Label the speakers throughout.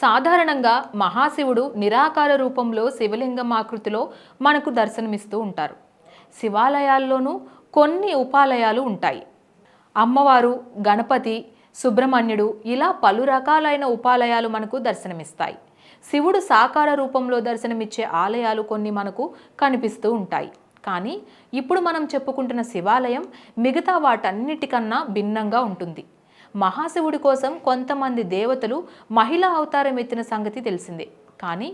Speaker 1: సాధారణంగా మహాశివుడు నిరాకార రూపంలో శివలింగం ఆకృతిలో మనకు దర్శనమిస్తూ ఉంటారు. శివాలయాల్లోనూ కొన్ని ఉపాలయాలు ఉంటాయి. అమ్మవారు గణపతి సుబ్రహ్మణ్యుడు ఇలా పలు రకాలైన ఉపాలయాలు మనకు దర్శనమిస్తాయి. శివుడు సాకార రూపంలో దర్శనమిచ్చే ఆలయాలు కొన్ని మనకు కనిపిస్తూ ఉంటాయి. కానీ ఇప్పుడు మనం చెప్పుకుంటున్న శివాలయం మిగతా వాటన్నిటికన్నా భిన్నంగా ఉంటుంది. మహాశివుడి కోసం కొంతమంది దేవతలు మహిళా అవతారం ఎత్తిన సంగతి తెలిసిందే. కానీ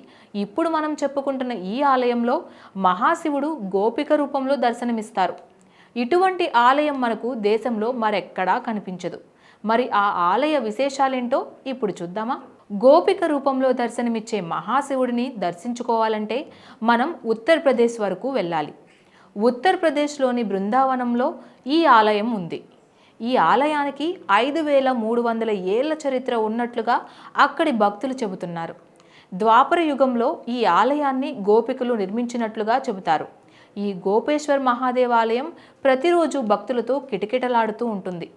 Speaker 1: ఇప్పుడు మనం చెప్పుకుంటున్న ఈ ఆలయంలో మహాశివుడు గోపిక రూపంలో దర్శనమిస్తారు. ఇటువంటి ఆలయం మనకు దేశంలో మరెక్కడా కనిపించదు. మరి ఆ ఆలయ విశేషాలేంటో ఇప్పుడు చూద్దామా? గోపిక రూపంలో దర్శనమిచ్చే మహాశివుడిని దర్శించుకోవాలంటే మనం ఉత్తరప్రదేశ్ వరకు వెళ్ళాలి. ఉత్తరప్రదేశ్లోని బృందావనంలో ఈ ఆలయం ఉంది. ఈ ఆలయానికి ఐదు వేల మూడు వందల ఏళ్ళ చరిత్ర ఉన్నట్లుగా అక్కడి భక్తులు చెబుతున్నారు. ద్వాపర యుగంలో ఈ ఆలయాన్ని గోపికలు నిర్మించినట్లుగా చెబుతారు. ఈ గోపేశ్వర్ మహాదేవాలయం ప్రతిరోజు భక్తులతో కిటకిటలాడుతూ ఉంటుంది.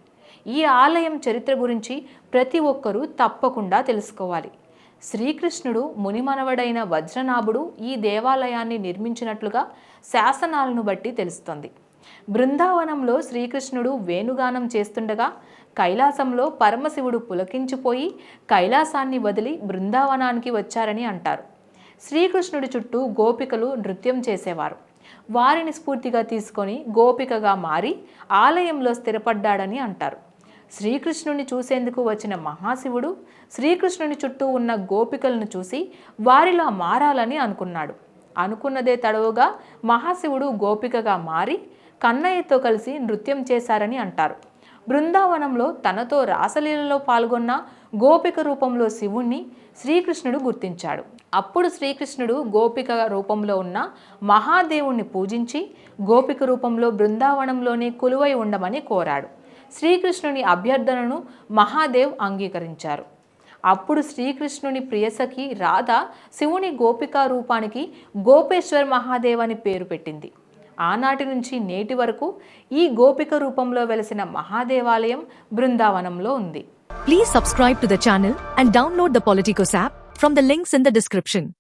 Speaker 1: ఈ ఆలయం చరిత్ర గురించి ప్రతి ఒక్కరూ తప్పకుండా తెలుసుకోవాలి. శ్రీకృష్ణుడు మునిమనవడైన వజ్రనాభుడు ఈ దేవాలయాన్ని నిర్మించినట్లుగా శాసనాలను బట్టి తెలుస్తోంది. బృందావనంలో శ్రీకృష్ణుడు వేణుగానం చేస్తుండగా కైలాసంలో పరమశివుడు పులకించిపోయి కైలాసాన్ని వదిలి బృందావనానికి వచ్చారని అంటారు. శ్రీకృష్ణుడి చుట్టూ గోపికలు నృత్యం చేసేవారు. వారిని స్ఫూర్తిగా తీసుకొని గోపికగా మారి ఆలయంలో స్థిరపడ్డాడని అంటారు. శ్రీకృష్ణుని చూసేందుకు వచ్చిన మహాశివుడు శ్రీకృష్ణుని చుట్టూ ఉన్న గోపికలను చూసి వారిలా మారాలని అనుకున్నాడు. అనుకున్నదే తడవుగా మహాశివుడు గోపికగా మారి కన్నయ్యతో కలిసి నృత్యం చేశారని అంటారు. బృందావనంలో తనతో రాసలీలలో పాల్గొన్న గోపిక రూపంలో శివుణ్ణి శ్రీకృష్ణుడు గుర్తించాడు. అప్పుడు శ్రీకృష్ణుడు గోపిక రూపంలో ఉన్న మహాదేవుణ్ణి పూజించి గోపిక రూపంలో బృందావనంలోనే కొలువై ఉండమని కోరాడు. శ్రీకృష్ణుని అభ్యర్థనను మహాదేవ్ అంగీకరించారు. అప్పుడు శ్రీకృష్ణుని ప్రియసఖి రాధ శివుని గోపికా రూపానికి గోపేశ్వర్ మహాదేవ్ అని పేరు పెట్టింది. ఆనాటి నుంచి నేటి వరకు ఈ గోపిక రూపంలో వెలసిన మహాదేవాలయం బృందావనంలో ఉంది.
Speaker 2: Please subscribe to the and download the Politicos app from links in the description